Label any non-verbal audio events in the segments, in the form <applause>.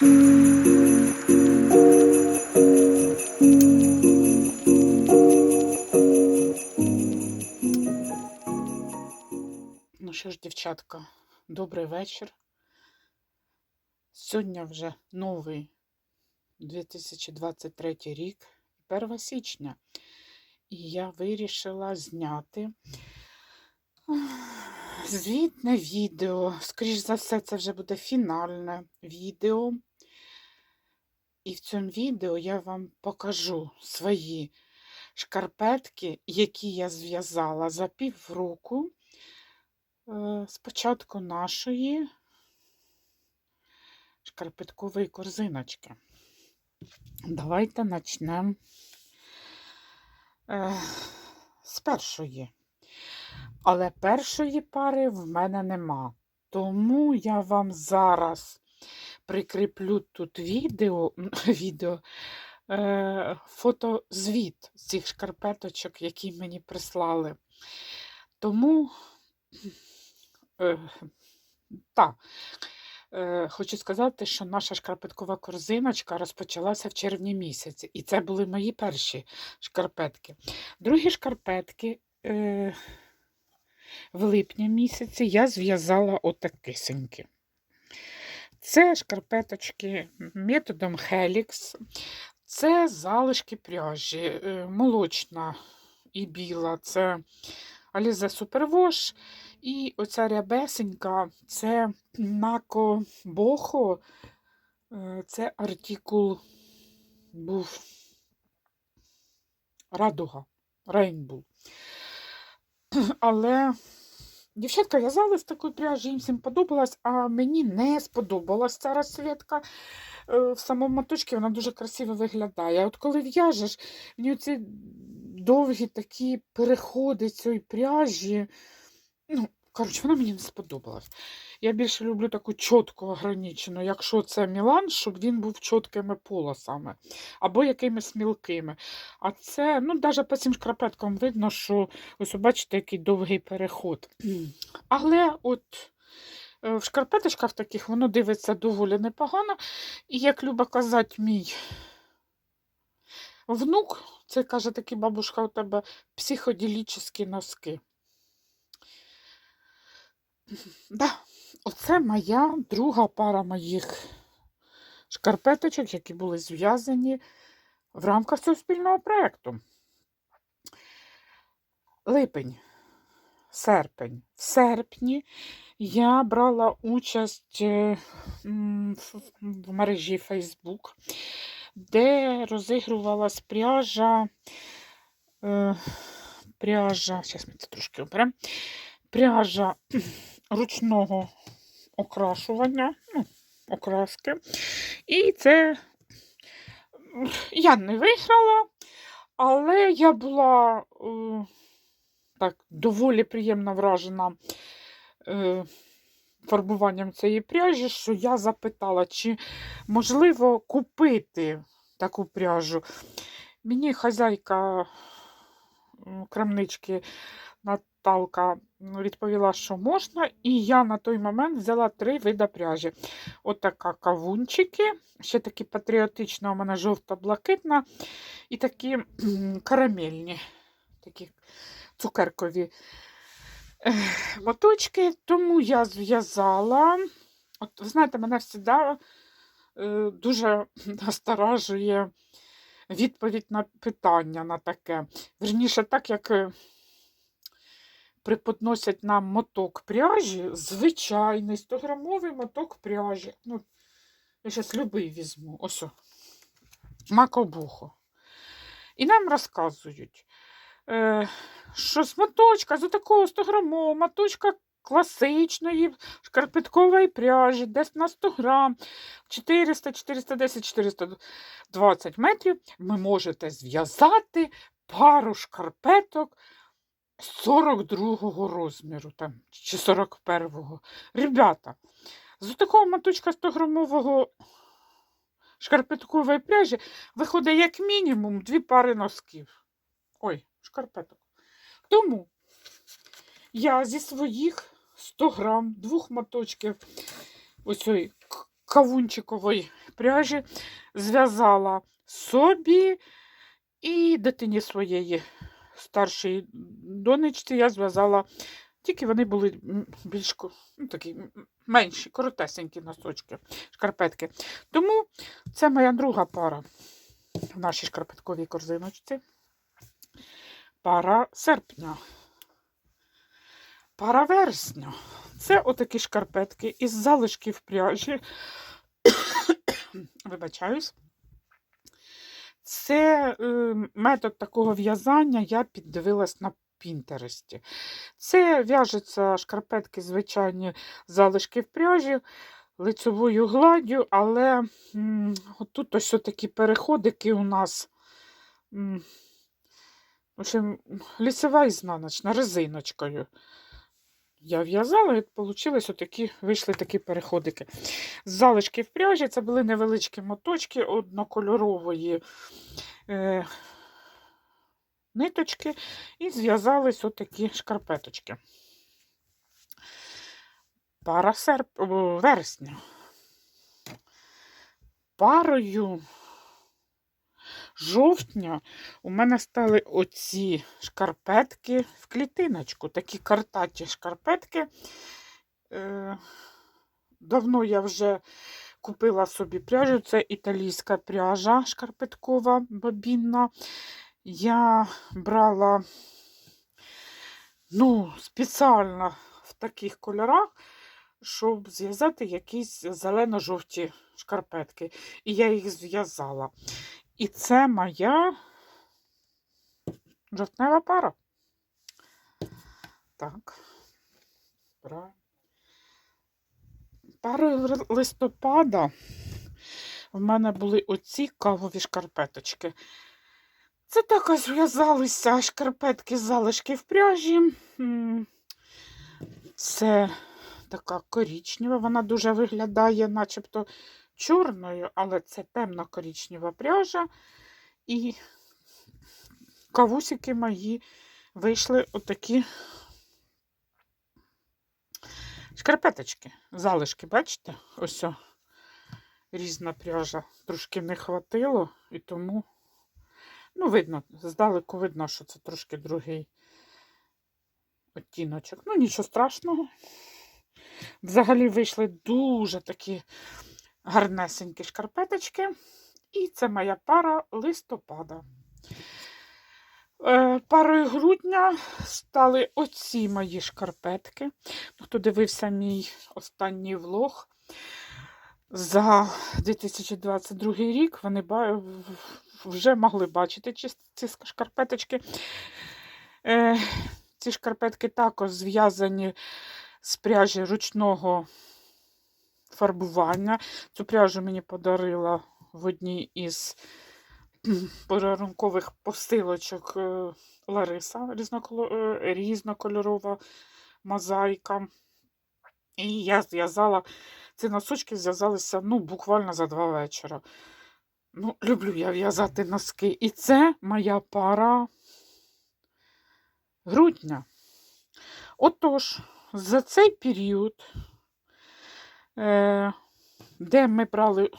Ну що ж, дівчатка, добрий вечір. Сьогодні вже новий 2023 рік, 1 січня. І я вирішила зняти звітне відео. Скоріш за все, це вже буде фінальне відео. І в цьому відео я вам покажу свої шкарпетки, які я зв'язала за півроку е, спочатку нашої шкарпеткової корзиночки. Давайте почнемо е, з першої. Але першої пари в мене нема. Тому я вам зараз прикріплю тут відео, <laughs> відео е, фотозвіт цих шкарпеточок, які мені прислали. Тому Е, Так. Е, Хочу сказати, що наша шкарпеткова корзиночка розпочалася в червні місяці, і це були мої перші шкарпетки. Другі шкарпетки е, в липні місяці я зв'язала отакисенькі. Це шкарпеточки методом Helix. Це залишки пряжі, е, молочна і біла. Це Alize Superwash. І оця рябесенька це Нако Бохо. Е, Це артикул був Радуга, Рейнбул. <clears throat> Але дівчатка в'язали з такої пряжі, їм всім подобалось, а мені не сподобалась ця розцвітка. Е, В самому моточці вона дуже красиво виглядає. От коли в'яжеш, в нього ці довгі такі переходи цієї пряжі. Ну, коротше, вона мені не сподобалась. Я більше люблю таку чітко ограничену, якщо це Мілан, щоб він був чіткими полосами або якимись мілкими. А це, ну, навіть по цим шкрапеткам видно, що ось бачите, який довгий переход. Але от е, в шкарпеточках таких воно дивиться доволі непогано. І як любить казати мій внук, це каже такий бабушка, у тебе психоділічні носки. Да, оце моя друга пара моїх шкарпеточок, які були зв'язані в рамках цього спільного проєкту. Липень, серпень. В серпні я брала участь е, в мережі Facebook, де розігрувалась пряжа. Е, пряжа, зараз ми це трошки оберемо. Пряжа ручного окрашування, ну, окраски. І це я не виграла, але я була е, так доволі приємно вражена е, фарбуванням цієї пряжі, що я запитала, чи можливо купити таку пряжу. Мені хазяйка крамнички Наталка відповіла, що можна, і я на той момент взяла три види пряжі. Отака кавунчики, ще такі патріотична, у мене жовто-блакитна, і такі карамельні, такі цукеркові моточки. Тому я зв'язала. От, ви знаєте, мене завжди е, дуже насторажує відповідь на питання на таке. Верніше, так як е, преподносять нам моток пряжі, звичайний 100-грамовий моток пряжі. Ну, я зараз любий візьму. Ось. о, Макобухо. І нам розказують, е, що з моточка, з такого 100-грамового моточка класичної шкарпеткової пряжі, десь на 100 грам, 400, 410, 420 метрів, ви можете зв'язати пару шкарпеток 42-го розміру там, чи 41-го. Ребята, з такого моточка 100-грамового шкарпеткової пряжі виходить як мінімум дві пари носків. Ой, шкарпеток. Тому я зі своїх 100 грам, двох моточків оцієї к- кавунчикової пряжі зв'язала собі і дитині своєї старшій донечці я зв'язала, тільки вони були більш ну, такі менші, коротесенькі носочки, шкарпетки. Тому це моя друга пара в нашій шкарпетковій корзиночці. Пара серпня. Пара вересня. Це отакі шкарпетки із залишків пряжі. <coughs> Вибачаюсь. Це е, метод такого в'язання я піддивилась на Пінтересті. Це в'яжеться шкарпетки, звичайні залишки в пряжі, лицевою гладдю, але м, тут ось такі переходики у нас. м, В общем, лісова ізнаночна, резиночкою. Я в'язала, і вийшли отакі, вийшли такі переходики. З залишки в пряжі це були невеличкі моточки однокольорової е, ниточки, і зв'язались отакі шкарпеточки. Пара серп... вересня. Парою жовтня у мене стали оці шкарпетки в клітиночку, такі картаті шкарпетки. Е, давно я вже купила собі пряжу, це італійська пряжа шкарпеткова бобінна. Я брала ну, спеціально в таких кольорах, щоб зв'язати якісь зелено-жовті шкарпетки. І я їх зв'язала. І це моя жовтнева пара. Так. Правильно. Листопада в мене були оці кавові шкарпеточки. Це також зв'язалися шкарпетки з залишки в пряжі. Це така корічнева, вона дуже виглядає, начебто чорною, але це темно-корічнева пряжа. І кавусики мої вийшли отакі шкарпеточки, залишки, бачите? Ось о, різна пряжа. Трошки не хватило, і тому, ну, видно, здалеку видно, що це трошки другий оттіночок. Ну, нічого страшного. Взагалі вийшли дуже такі гарнесенькі шкарпеточки. І це моя пара листопада. Е, Парою грудня стали оці мої шкарпетки. Хто дивився мій останній влог за 2022 рік, вони вже могли бачити ці- ці шкарпеточки. Е, Ці шкарпетки також зв'язані з пряжі ручного фарбування. Цю пряжу мені подарила в одній із <clears throat> подарункових посилочок е, Лариса е, різнокольорова мозаїка. І я зв'язала ці носочки зв'язалися ну, буквально за два вечора. Ну, люблю я в'язати носки. І це моя пара грудня. Отож, за цей період, де ми брали,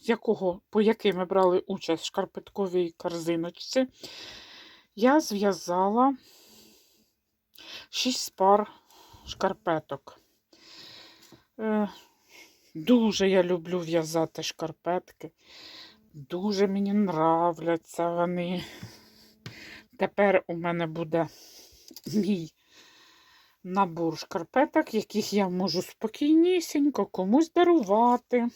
з якого, по який ми брали участь в шкарпетковій корзиночці, я зв'язала 6 пар шкарпеток. Е, дуже я люблю в'язати шкарпетки. Дуже мені нравляться вони. Тепер у мене буде мій набор шкарпеток, яких я можу спокійнісінько комусь дарувати.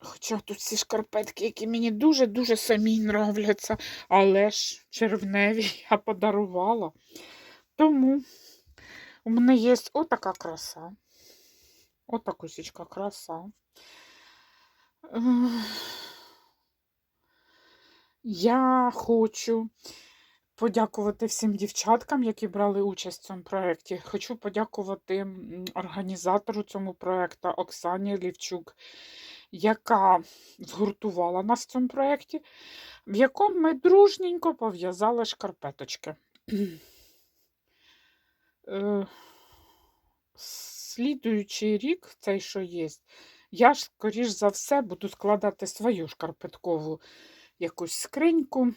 Хоча тут ці шкарпетки, які мені дуже-дуже самі нравляться, але ж червневі <laughs> я подарувала. Тому у мене є отака краса. Отакусічка краса. Я хочу подякувати всім дівчаткам, які брали участь в цьому проєкті. Хочу подякувати організатору цьому проєкту Оксані Лівчук, яка згуртувала нас в цьому проєкті, в якому ми дружненько пов'язали шкарпеточки. <clears throat> Е, Слідуючий рік, цей що є, Я ж, скоріш за все, буду складати свою шкарпеткову якусь скриньку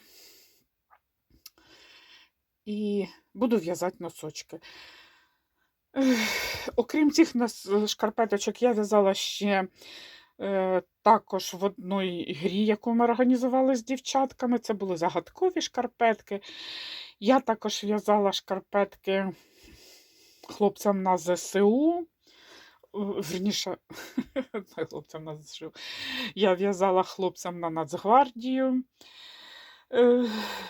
і буду в'язати носочки. Окрім цих шкарпеточок, я в'язала ще е, також в одній грі, яку ми організували з дівчатками. Це були загадкові шкарпетки. Я також в'язала шкарпетки хлопцям на ЗСУ. Е, Верніше, <laughs> хлопцям на ЗСУ. Я в'язала хлопцям на Нацгвардію. Е,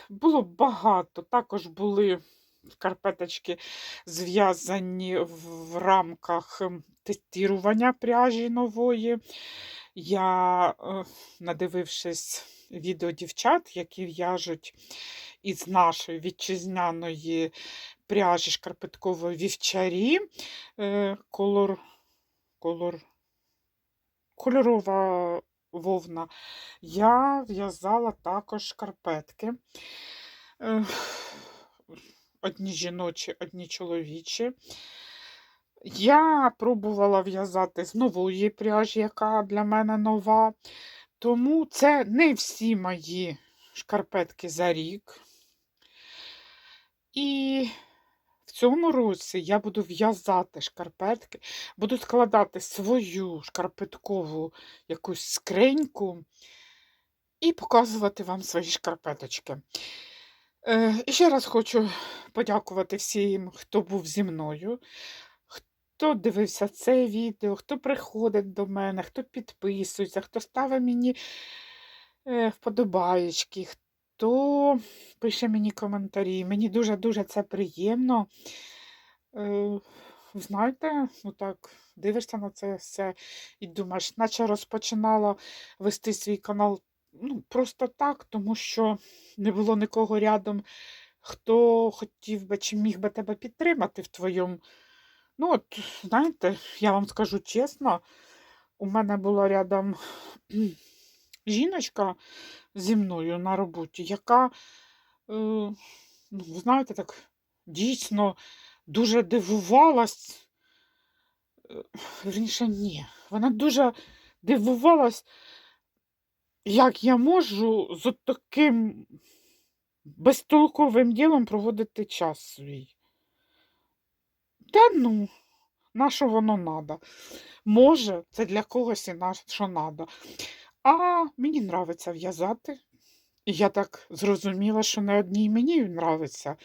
Було багато. Також були шкарпеточки зв'язані в рамках ем, тестування пряжі нової. Я, е, надивившись відео дівчат, які в'яжуть із нашої вітчизняної пряжі шкарпеткової вівчарі, е, колор, колор, кольорова вовна, я в'язала також шкарпетки. Е, Одні жіночі, одні чоловічі. Я пробувала в'язати з нової пряжі, яка для мене нова. Тому це не всі мої шкарпетки за рік. І в цьому році я буду в'язати шкарпетки, буду складати свою шкарпеткову якусь скриньку і показувати вам свої шкарпеточки. Е, і ще раз хочу подякувати всім, хто був зі мною, хто дивився це відео, хто приходить до мене, хто підписується, хто ставить мені е, вподобаєчки, хто пише мені коментарі. Мені дуже-дуже це приємно. Е, знаєте, ну так, дивишся на це все і думаєш, наче розпочинала вести свій канал ну, просто так, тому що не було нікого рядом, хто хотів би чи міг би тебе підтримати в твоєму. Ну, от, знаєте, я вам скажу чесно, у мене була рядом жіночка зі мною на роботі, яка, е, ну, знаєте, так дійсно дуже дивувалась. Е, Вірніше, ні. Вона дуже дивувалась, як я можу з таким безтолковим ділом проводити час свій. Та ну, на що воно надо? Може, це для когось і на що надо. А мені нравиться в'язати. Я так зрозуміла, що не одній мені нравиться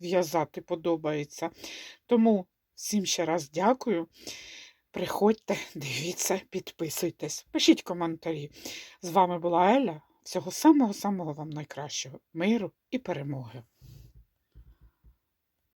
в'язати, подобається. Тому всім ще раз дякую. Приходьте, <laughs> дивіться, підписуйтесь, пишіть коментарі. З вами була Еля. Всього самого-самого вам найкращого, миру і перемоги.